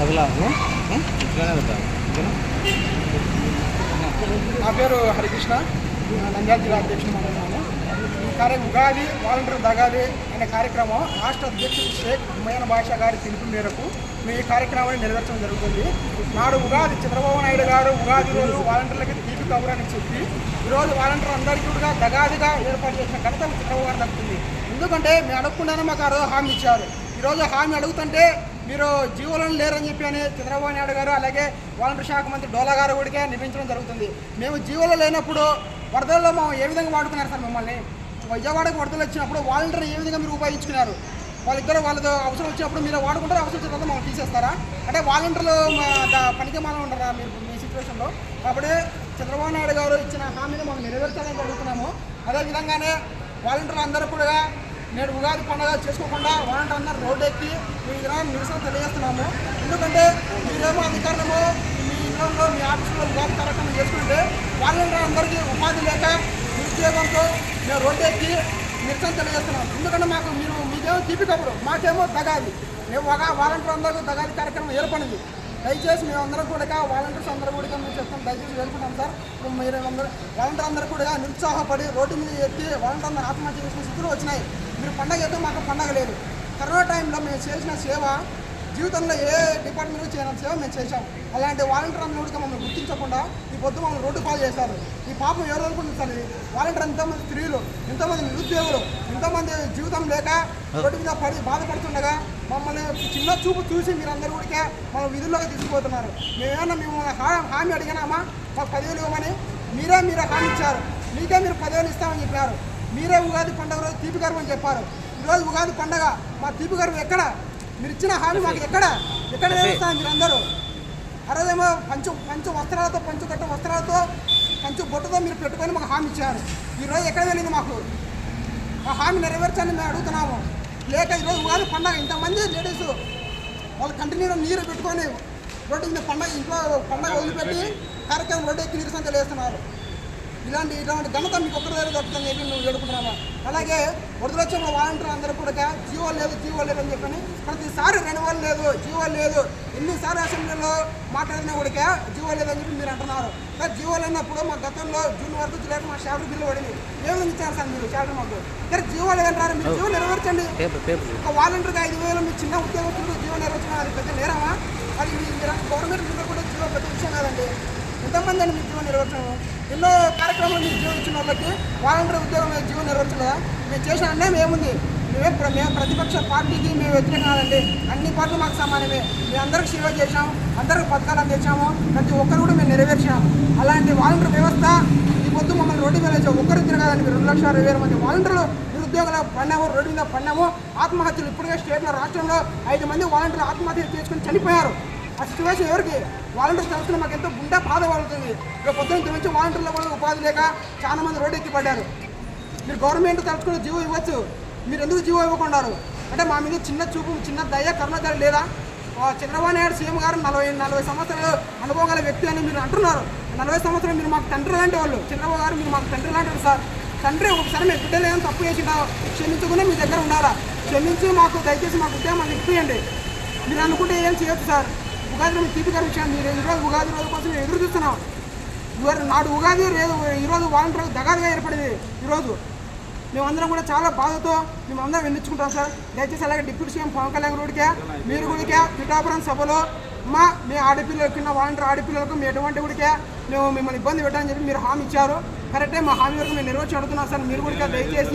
అదిలా ఇట్లానే నా పేరు హరికృష్ణ. నంద్యాల జిల్లా అధ్యక్షుడు ఉన్నాను ఈ కార్యక్రమం ఉగాది వాలంటీర్ దగాది అనే కార్యక్రమం రాష్ట్ర అధ్యక్షుడు షేక్ హుమయన్ బాషా గారి పిలుపు మేరకు మేము ఈ కార్యక్రమాన్ని నెరవేర్చడం జరుగుతుంది. నాడు ఉగాది చంద్రబాబు నాయుడు గారు ఉగాది రోజు వాలంటీర్లకి తీపి కబురని చెప్పి ఈరోజు వాలంటీర్ అందరికీ కూడా దగాదిగా ఏర్పాటు చేసిన ఘనత చంద్రబాబు గారు దక్కుతుంది ఎందుకంటే మేము అడగకుండానే మాకు ఆ రోజు హామీ ఇచ్చారు. ఈరోజు హామీ అడుగుతుంటే మీరు జీవులను లేరని చెప్పి అని చంద్రబాబు నాయుడు గారు అలాగే వాలంటీర్ శాఖ మంత్రి డోలా గారు కూడా నిర్మించడం జరుగుతుంది. మేము జీవులు లేనప్పుడు వరదల్లో మేము ఏ విధంగా వాడుకున్నారు సార్ మిమ్మల్ని? విజయవాడకు వరదలు వచ్చినప్పుడు వాలంటీర్ ఏ విధంగా మీరు ఉపయోగించుకున్నారు? వాళ్ళిద్దరు వాళ్ళతో అవసరం వచ్చినప్పుడు మీరు వాడుకుంటారు అవసరం వచ్చిన తర్వాత మమ్మల్ని తీసేస్తారా? అంటే వాలంటీర్లు మా పనికి మాల ఉంటారా మీరు మీ సిచ్యువేషన్లో? కాబట్టి చంద్రబాబు నాయుడు గారు ఇచ్చిన హామీని మనం నెరవేర్చాలని అడుగుతున్నాము అదేవిధంగానే వాలంటీర్లు అందరూ కూడా నేడు ఉగాది పండుగ చేసుకోకుండా వారంట అందరు రోడ్డు ఎక్కి మీ విధానం నిరసన తెలియజేస్తున్నాము. ఎందుకంటే మీరేమో అధికారులము మీ ఇళ్ళలో మీ ఆఫీసులో ఉగాది కార్యక్రమం చేసుకుంటే వాలంటీర్ అందరికీ ఉపాధి లేక నిరుద్యోగంతో మేము రోడ్డు ఎక్కి నిరసన తెలియజేస్తున్నాం. ఎందుకంటే మాకు మీరు మీకేమో తీపి కబురు మాకేమో దగాది. మేము ఒక వాలంటీర్ అందరూ దగాది కార్యక్రమం ఏర్పడింది. దయచేసి మేము అందరం కూడా వాలంటీర్స్ అందరూ కూడా మేము చెప్తాం. దయచేసి వేడుకుంటాం సార్. మీరు అందరూ వాలంటీర్ అందరూ కూడా నిరుత్సాహపడి రోడ్డు మీద ఎక్కి వాలంటీర్ అందరూ ఆత్మహత్య చేసిన స్థితిలో వచ్చినాయి. మీరు పండగ అయితే మాకు పండగ లేదు. కరోనా టైంలో మేము చేసిన సేవ జీవితంలో ఏ డిపార్ట్మెంట్ చేయన సేవ మేము చేశాం. అలాంటి వాలంటీర్ అందరూ మమ్మల్ని గుర్తించకుండా ఈ పొద్దు మమ్మల్ని రోడ్డు పాలు చేశారు. ఈ పాపం ఎవరు అనుకుంటుంది వాలంటీర్ ఎంతమంది స్త్రీలు ఎంతమంది నిరుద్యోగులు ఎంతమంది జీవితం లేక రోడ్డు మీద పడి బాధపడుతుండగా మమ్మల్ని చిన్న చూపు చూసి మీరందరూ కూడా మన విధుల్లోకి తీసుకుపోతున్నారు. మేమేమన్నా మేము హా- హామీ అడిగినామా? మాకు పదివేలు ఇవ్వమని మీరే మీరే హామీ ఇచ్చారు. మీకే మీరు పదివేలు ఇస్తామని చెప్పారు. మీరే ఉగాది పండుగ రోజు తీపి గర్వం అని చెప్పారు. ఈరోజు ఉగాది పండగ. మా తీపి గర్వం ఎక్కడ? మీరు ఇచ్చిన హామీ మాకు ఎక్కడ? ఎక్కడ వేస్తారు మీరందరూ. అరదేమో పంచు పంచు వస్త్రాలతో పంచు కట్ట వస్త్రాలతో పంచు బొట్టుతో మీరు పెట్టుకొని మాకు హామీ ఇచ్చారు. ఈరోజు ఎక్కడ వెళ్ళింది మాకు. ఆ హామీ నెరవేర్చాలని మేము అడుగుతున్నాము. లేక ఈరోజు ఉగాది పండగ ఇంతమంది లేడీస్ వాళ్ళు కంటిన్యూ నీరు పెట్టుకొని రోడ్డు మీద పండగ ఇంట్లో పండగ వదిలిపెట్టి కార్యక్రమం రోడ్డు ఎక్కి నిరసన తెలియజేస్తున్నారు ఇలాంటి ఇలాంటి ఘనత మీకు ఒక్కరి దగ్గర దొరుకుతుందని చెప్పి మేము వేడుకుంటున్నాము అలాగే వరదలొచ్చంలో వాలంటీర్ అందరూ కూడా జీవో లేదు జీవో లేదు అని చెప్పని ప్రతిసారి రెన్యువల్ లేదు జీవో లేదు. ఎన్నిసార్లు అసెంబ్లీలో మాట్లాడినా కూడా జీవో లేదని చెప్పి మీరు అంటున్నారు. కానీ జీవో లేనప్పుడు మా గతంలో జూన్ వరకు జిల్లాకు మా శాలరీ బిల్లు పడింది. ఏ విధంగా ఇచ్చారు సార్ మీరు శాలరీ మాకు? కానీ జీవో లేదంటారు మీరు జీవో నెరవేర్చండి. ఒక వాలంటీర్కి ఐదు వేలు మీ చిన్న ఉద్యోగస్తులు జీవో నిర్వచనం అది పెద్ద నేరమా? అది మీరు గవర్నమెంట్ కూడా జీవో పెద్ద విషయం కాదండి. ఎంతమంది అండి మీ జీవో నిర్వచనం ఎన్నో కార్యక్రమాలు మీరు జీవో ఇచ్చిన వాళ్ళకి వాలంటీర్ ఉద్యోగం జీవన జీవో నిర్వహించలేదా మేము చేసిన అన్యాయం ఏముంది? మేమే మేము ప్రతిపక్ష పార్టీకి మేము వ్యతిరేకం కాదండి. అన్ని పార్టీలు మాకు సమానమే. మేము అందరికి సేవ చేశాం అందరికి పథకాలు అందించాము. ప్రతి ఒక్కరు కూడా మేము నెరవేర్చాము. అలాంటి వాలంటీర్ వ్యవస్థ ఈ పొద్దు మమ్మల్ని రోడ్డు మీద వేసాం ఒక్కరు తిరగాలని రెండు లక్షల అరవై వేల మంది వాలంటీర్లు నిరుద్యోగుల పడినాము రోడ్డు మీద పడినాము ఆత్మహత్యలు ఇప్పటికే స్టేట్లో రాష్ట్రంలో ఐదు మంది వాలంటీర్లు ఆత్మహత్యలు చేసుకుని చనిపోయారు. ఆ సిచ్యువేషన్ ఎవరికి? వాలంటీర్ తరఫున మాకు ఎంతో గుండె బాధ పడుతుంది. ఇక పొద్దున్న నుంచి వాలంటీర్ల వల్ల ఉపాధి లేక చాలా మంది రోడ్డు ఎక్కి పడ్డారు మీరు గవర్నమెంట్ తరఫున జీవో ఇవ్వచ్చు. మీరు ఎందుకు జీవో ఇవ్వకున్నారు అంటే మా మీద చిన్న చూపు చిన్న దయ కరుణాచారి లేదా? చంద్రబాబు నాయుడు సీఎం గారు నలభై నలభై సంవత్సరాలు అనుభవం గల వ్యక్తి అని మీరు అంటున్నారు. నలభై సంవత్సరాలు మీరు మాకు తండ్రి లాంటి వాళ్ళు. చంద్రబాబు గారు మీరు మాకు తండ్రి లాంటి సార్. తండ్రి ఒకసారి మీ బిడ్డలు ఏమైనా తప్పు చేసినా క్షమించుకునే మీ దగ్గర ఉండాలా? క్షమించి మాకు దయచేసి మాకు ఉద్యోగం ఇప్పియండి. మీరు అనుకుంటే ఏం చేయొచ్చు సార్? ఉగాది రోజు తీపి గారు మీరు ఈరోజు ఉగాది రోజు కోసం ఎదురు చూస్తున్నాం. ఇవారు నాడు ఉగాది లేదు ఈరోజు వాలంటీర్ దగాదిగా ఏర్పడింది. ఈరోజు మేమందరం కూడా చాలా బాధతో మేమందరం వినిపించుకుంటాం సార్. దయచేసి అలాగే డిప్యూటీ సీఎం పవన్ కళ్యాణ్ గుడికే మీరు గుడికే పిఠాపురం సభలో మా మీ ఆడపిల్లలకి ఉన్న వాలంటీర్ ఆడపిల్లలకు మీ ఎటువంటి గుడికే మేము మిమ్మల్ని ఇబ్బంది పెట్టాలని చెప్పి మీరు హామీ ఇచ్చారు. కరెక్టే మా హామీ వరకు మేము నెరవేర్చి అడుగుతున్నాం సార్. మీరు కూడా దయచేసి